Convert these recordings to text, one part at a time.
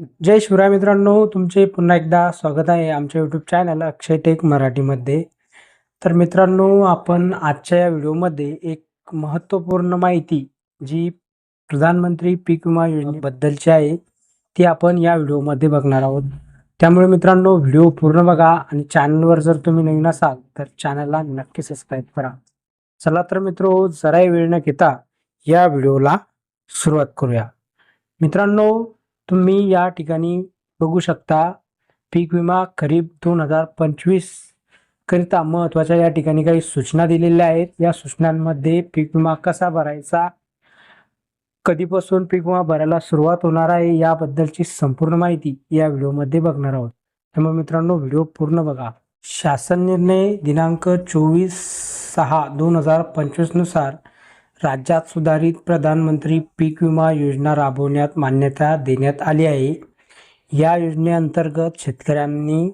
जय शिवराय मित्रांनो तुमचे पुन्हा एकदा स्वागत आहे आमच्या यूट्यूब चॅनल अक्षय टेक मराठीमध्ये. तर मित्रांनो आपण आजच्या या व्हिडिओमध्ये एक महत्त्वपूर्ण माहिती जी प्रधानमंत्री पीक विमा योजनेबद्दलची आहे ती आपण या व्हिडिओमध्ये बघणार आहोत. त्यामुळे मित्रांनो व्हिडिओ पूर्ण बघा आणि चॅनलवर जर तुम्ही नवीन असाल तर चॅनलला नक्की सबस्क्राईब करा. चला तर मित्रो जराही वेळ न घेता या व्हिडिओला सुरुवात करूया. मित्रांनो तुम्ही या ठिकाणी बघू शकता पीक विमा खरीप दोन हजार पंचवीस करिता महत्त्वाच्या या ठिकाणी काही सूचना दिलेल्या आहेत. या सूचनांमध्ये पीक विमा कसा भरायचा कधीपासून पीक विमा भरायला सुरुवात होणार आहे याबद्दलची संपूर्ण माहिती या व्हिडिओमध्ये बघणार आहोत. त्यामुळे मित्रांनो व्हिडिओ पूर्ण बघा. शासन निर्णय दिनांक चोवीस सहा दोन हजार पंचवीसनुसार राज्यात सुधारित प्रधानमंत्री पीक विमा योजना राबवण्यात मान्यता देण्यात आली आहे. या योजनेअंतर्गत शेतकऱ्यांनी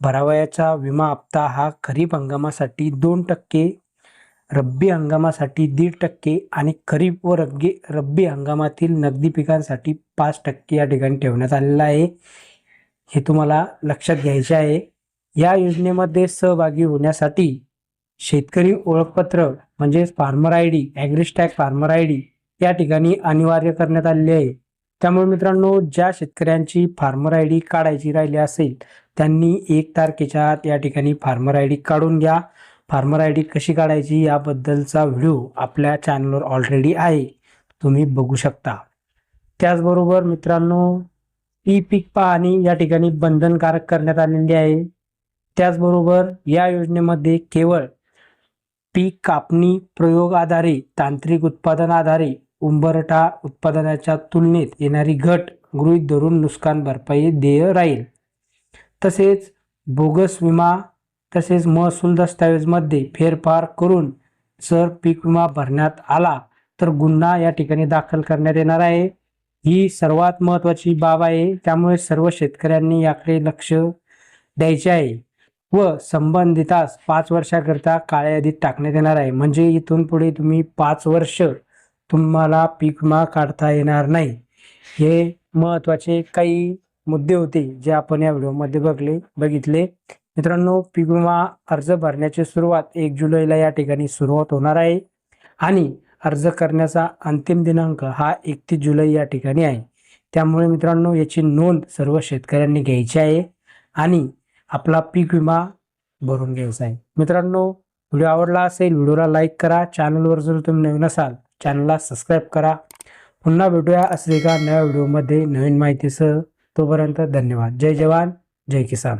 भरावयाचा विमा हप्ता हा खरीप हंगामासाठी दोन टक्के रब्बी हंगामासाठी दीड टक्के आणि खरीप व रब्बी रब्बी हंगामातील नगदी पिकांसाठी पाच टक्के या ठिकाणी ठेवण्यात आलेला आहे. हे तुम्हाला लक्षात घ्यायचे आहे. या योजनेमध्ये सहभागी होण्यासाठी शेतकरी ओळखपत्र म्हणजेच farmer I D agristack farmer I D या ठिकाणी अनिवार्य करण्यात आलेले आहे. त्यामुळे मित्रांनो ज्या शेतकऱ्यांची फार्मर आय डी काढायची राहिली असेल त्यांनी एक तारखेच्या आत या ठिकाणी फार्मर आय डी काढून घ्या. फार्मर आय डी कशी काढायची याबद्दलचा व्हिडिओ आपल्या चॅनलवर ऑलरेडी आहे. तुम्ही बघू शकता. त्याचबरोबर मित्रांनो ई पीक पाहणी या ठिकाणी बंधनकारक करण्यात आलेली आहे. त्याचबरोबर या योजनेमध्ये केवळ पीक कापणी प्रयोग आधारे तांत्रिक उत्पादन आधारे उंबरठा उत्पादनाच्या तुलनेत येणारी घट गृहीत धरून नुकसान भरपाई देय राहील. तसेच बोगस विमा तसेच महसूल दस्तावेजमध्ये फेरफार करून जर पीक विमा भरण्यात आला तर गुन्हा या ठिकाणी दाखल करण्यात येणार आहे. ही सर्वात महत्त्वाची बाब आहे. त्यामुळे सर्व शेतकऱ्यांनी याकडे लक्ष द्यायचे आहे. व संबंधितास पाच वर्षाकरिता काळ्या यादीत टाकण्यात येणार आहे. म्हणजे इथून पुढे तुम्ही पाच वर्ष तुम्हाला पीक विमा काढता येणार नाही. हे महत्त्वाचे काही मुद्दे होते जे आपण या व्हिडिओमध्ये बघले बघितले. मित्रांनो पीक विमा अर्ज भरण्याची सुरुवात एक जुलैला या ठिकाणी सुरुवात होणार आहे. आणि अर्ज करण्याचा अंतिम दिनांक हा एकतीस जुलै या ठिकाणी आहे. त्यामुळे मित्रांनो याची नोंद सर्व शेतकऱ्यांनी घ्यायची आहे. आणि आपला पीक विमा भरून घ्यायचा आहे मित्रांनो व्हिडिओ आवडला असेल व्हिडिओला लाईक करा. चॅनलवर जर तुम्ही नवीन असाल चॅनलला सबस्क्राईब करा. पुन्हा भेटूया असे एका नव्या व्हिडिओमध्ये नवीन माहितीसह. तोपर्यंत धन्यवाद. जय जवान जय किसान.